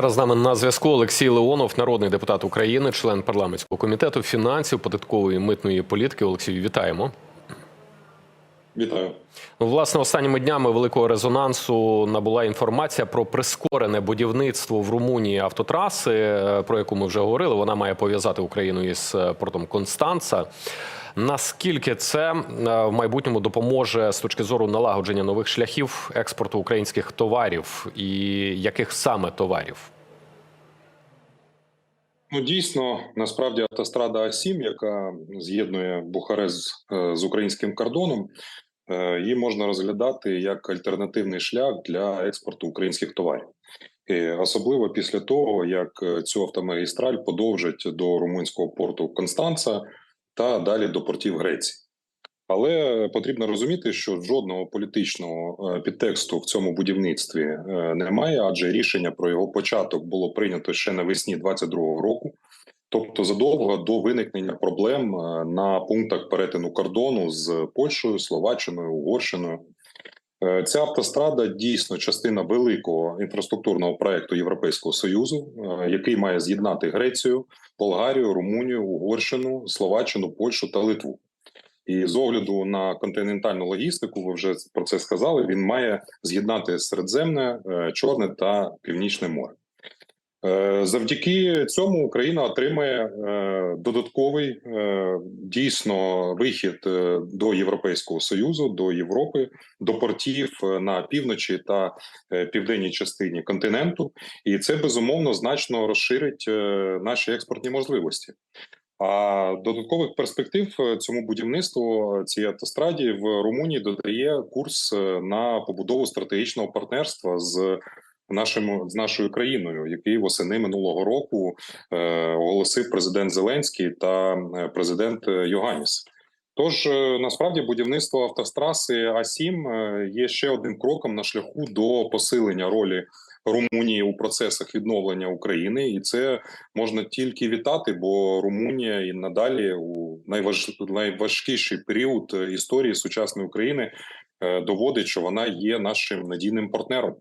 Зараз з нами на зв'язку Олексій Леонов, народний депутат України, член парламентського комітету фінансів, податкової митної політики. Олексію, вітаємо. Вітаю. Власне, останніми днями великого резонансу набула інформація про прискорене будівництво в Румунії автотраси, е, про яку ми вже говорили. Вона має пов'язати Україну із е, портом Констанца. Наскільки це е, в майбутньому допоможе з точки зору налагодження нових шляхів експорту українських товарів і яких саме товарів? Ну дійсно, насправді автострада А7, яка з'єднує Бухарест е, з українським кордоном, е, її можна розглядати як альтернативний шлях для експорту українських товарів. І особливо після того, як е, цю автомагістраль подовжать до румунського порту Констанца та далі до портів Греції. Але потрібно розуміти, що жодного політичного е, підтексту в цьому будівництві е, немає, адже рішення про його початок було прийнято ще навесні 22-го року, тобто задовго до виникнення проблем е, на пунктах перетину кордону з Польщею, Словаччиною, Угорщиною. Ця автострада дійсно частина великого інфраструктурного проекту Європейського союзу, який має з'єднати Грецію, Болгарію, Румунію, Угорщину, Словаччину, Польщу та Литву. І з огляду на континентальну логістику, ви вже про це сказали. Він має з'єднати Середземне, е, Чорне та Північне море. Е, Завдяки цьому Україна отримає е, додатковий дійсно вихід до Європейського союзу, до Європи, до портів на півночі та південній частині континенту, і це безумовно значно розширить наші експортні можливості. А додаткових перспектив е, цьому будівництву е, цій автостраді в Румунії додає курс е, на побудову стратегічного партнерства з нашим з нашою країною, який восени минулого року оголосив президент Зеленський та президент Йоганіс. Тож насправді будівництво автостраси А7 е, є ще одним кроком на шляху до посилення ролі Румунії у процесах відновлення України, і це можна тільки вітати, бо Румунія і надалі у найваж... найважкіший період е, історії сучасної України е, доводить, що вона є нашим надійним партнером.